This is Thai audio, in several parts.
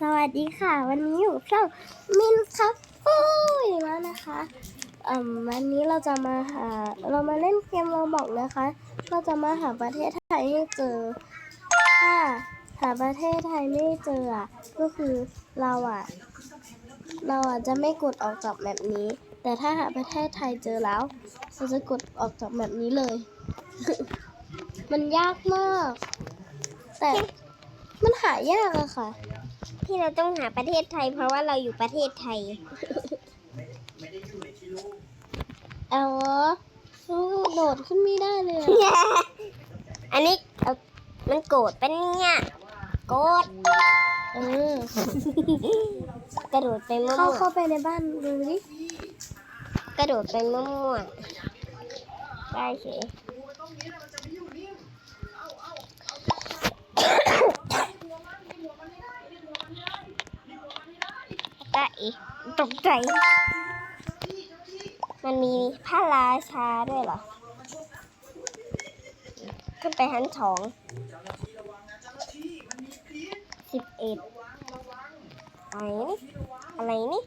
สวัสดีค่ะ วันนี้อยู่ช่องมินครับฟูอีกแล้วนะคะเอ่มวันนี้เราจะมาหาเรามาเล่นเกมเราบอกนะคะ เราจะมาหาประเทศไทยให้เจอ ถ้าหาประเทศไทยไม่เจออะก็คือเราอะเราอะจะไม่กดออกจากแบบนี้ แต่ถ้าหาประเทศไทยเจอแล้วเราจะกดออกจากแบบนี้เลย มันยากมาก แต่มันหายากอะค่ะ ที่เราต้องหาประเทศไทย เพราะว่าเราอยู่ประเทศไทย เอาวะสู้โดดขึ้นไม่ได้เลยอะอันนี้เอามันโกรธเป็นเนี่ยโกรธเออกระโดดไปมั่เข้าวเข้าไปในบ้านดูดิๆกระโดดไปมั่วๆได้เฉย ได้อีกตกใจ มันมีพระราชาด้วยเหรอ ขึ้นไปชั้นสองสิบเอ็ดอะไรนี่อะไรนี่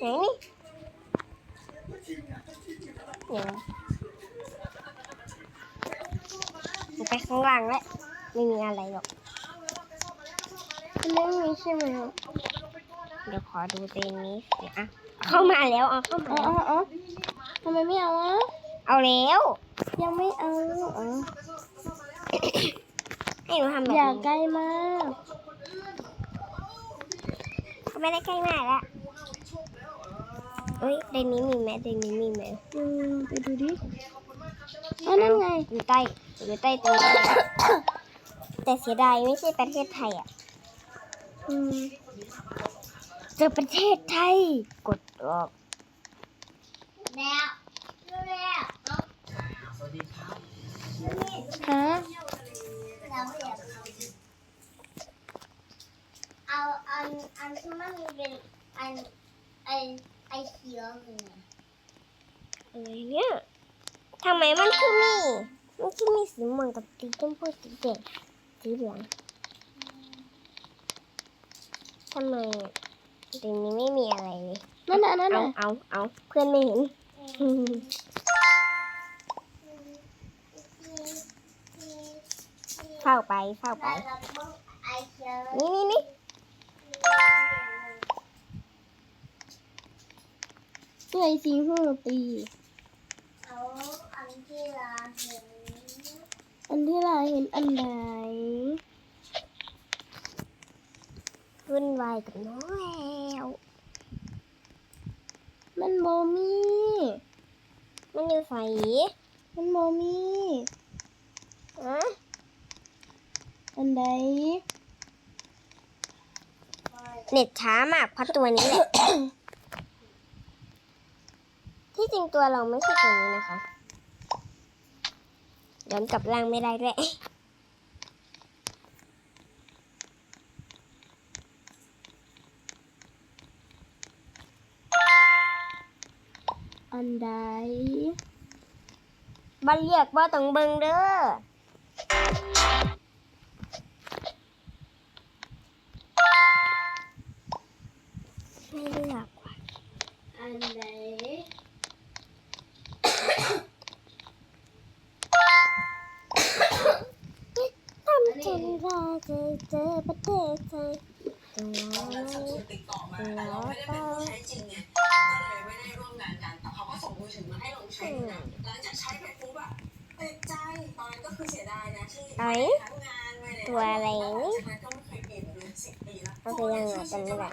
ไหนนี่เดี๋ยวไปข้างล่างแล้ว ไม่มีอะไรหรอกมันไม่มีใช่ไหมเดี๋ยวขอดูเต็นนี้สิอะเข้ามาแล้วเอาเข้ามาอ๋อแล้วอ๋ออ๋อทำไมไม่เอาอะเอาแล้ว ยังไม่เอาอ๋อให้หนูทำแบบอย่านี้ใกล้มากไม่ได้ใกล้มากแล้วเอ้ยเดนนี้มีไหมเดนนี้มีไหมอืมไปดูดิอ๋อนั่นไงอยู่ใต้อยู่ใต้ตรงนี้ แต่เสียดายไม่ใช่ประเทศไทยอะอืมเจอประเทศไทย กดออกฮะเอาอันอันที่มันเป็นอันไอไอเขียวเลยอะไรเนี่ยทำไมมันคือมีมันคือมีสีม่วงกับสีชมพูสีแดง สีเหลืองทำไมตรงนี้ไม่มีอะไรเลยนั่นน่ะนั่นเอาน่ะเอาเอาเพื่อนไม่เห็นเฝ้าไปเฝ้าไป นี่นี่นี่ไงสิงหูตี อันที่ลาเห็น อันที่เราเห็นอันไหนวุ่นวายกับน้องแล้วมันโมมี่ มันอยู่ใสมันโมมี่อะอันใดเน็ตช้ามากเพราะตัวนี้แหละ ที่จริงตัวเราไม่ใช่ตัวนี้นะคะ เดินกลับล่างไม่ได้ด้วยอันใดบ้านเรียกว่าต้องเบิงเด้อ อมาให้ลองใช้ดูนะหลังจากใช้ไปปุ๊บอะติดใจตอนนั้นก็คือเสียดายนะที่เอ้ยทั้งงานไม่ได้ตัวอะไรนี่จากนั้นก็ไม่เคยเปลี่ยนเลยสิบปีแล้วเอาไปยังไงกันไม่ได้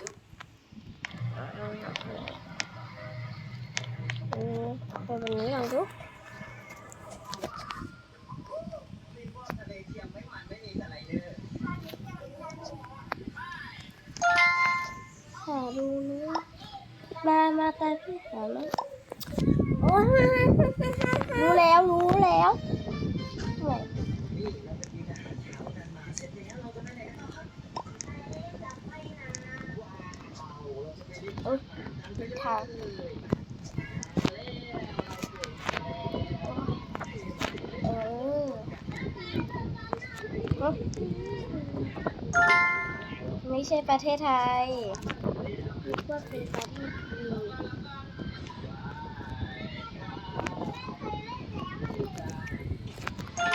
อืมไปบนนี้ลองดูขอดูนะมามาตามพี่ขอแล้วโอ้ย รู้แล้วรู้แล้วไหนทางเออไม่ใช่ประเทศไทยนึกว่าเป็นประเทศจีน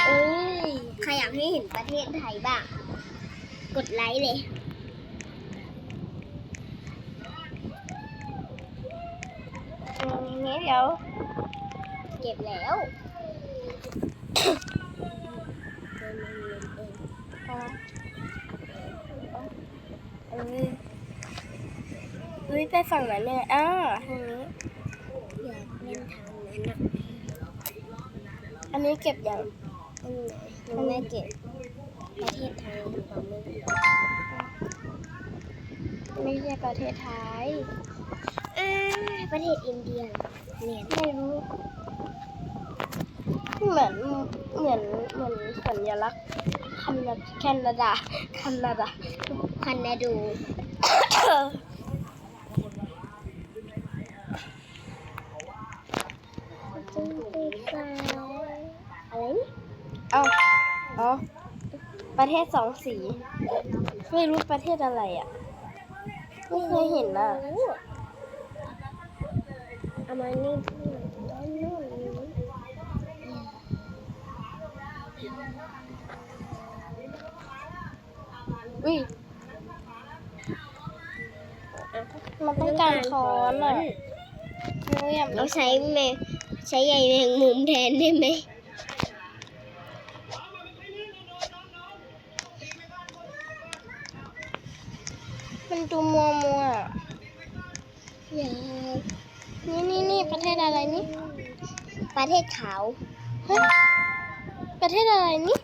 เอ้ยใครอยากให้เห็นประเทศไทยบ้าง กดไลค์เลย นี้เดี๋ยว เก็บแล้วอะเอ้ยไปฝั่งนั้นเลยอ่าทางนี้อยากเล่นทางนั้นอะอันนี้เก็บอย่าง อันไหนยังไม่เก็บประเทศไทยหรือเปล่าไม่ใช่ประเทศไทยอ่าประเทศอินเดียเนี่ยไม่รู้ เหมือนเหมือนเหมือนสัญลักษณ์แคนาแคนาดาแคนาดาคันนาดู อะไรนี่ เอาอ๋อประเทศสองสี ไม่รู้ประเทศอะไรอะ ไม่เคยเห็นอะเอามานี่ด้านนู้นอุ้ยมันต้องการค้อนอะเราใช้แมใช้ใยแมงมุมแทนได้ไหม มันดูมัวมัวๆอะอยากนี่นี่นี่ประเทศอะไรนี่ ประเทศขาวเฮ้ยประเทศอะไรนี่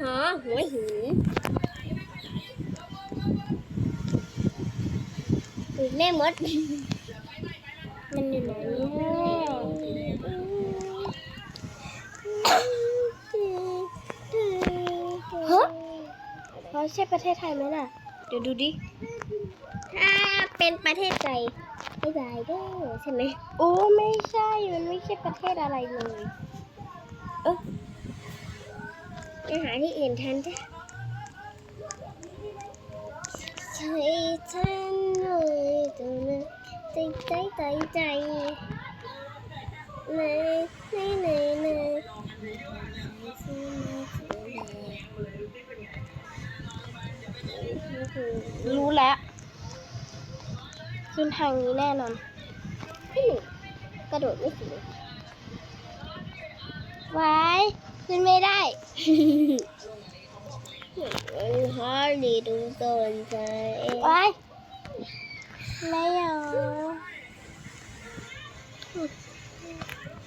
ฮะหัวหินอุ๊ยแม่มด มันอยู่ไหนเนี่ยฮะเราใช่ประเทศไทยไหมน่ะ เดี๋ยวดูดิ ถ้าเป็นประเทศไทยบ๊ายบายเด้อใช่ไหมโอ้ไม่ใช่มันไม่ใช่ประเทศอะไรเลยเออไปหาที่อื่นแทนจ้ะใช่ฉันเลยตัวนั้นใจใจใจใจเลยเลยเลยเลยรู้แล้ว ขึ้นทางนี้แน่นอนที่หนึ่งกระโดดไม่ถึงไว้ขึ้นไม่ได้ฮอลลีดูสนใจไว้ไม่เอา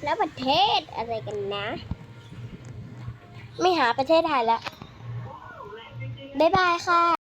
แล้วประเทศอะไรกันนะ ไม่หาประเทศไทยแล้วบ๊ายบายค่ะ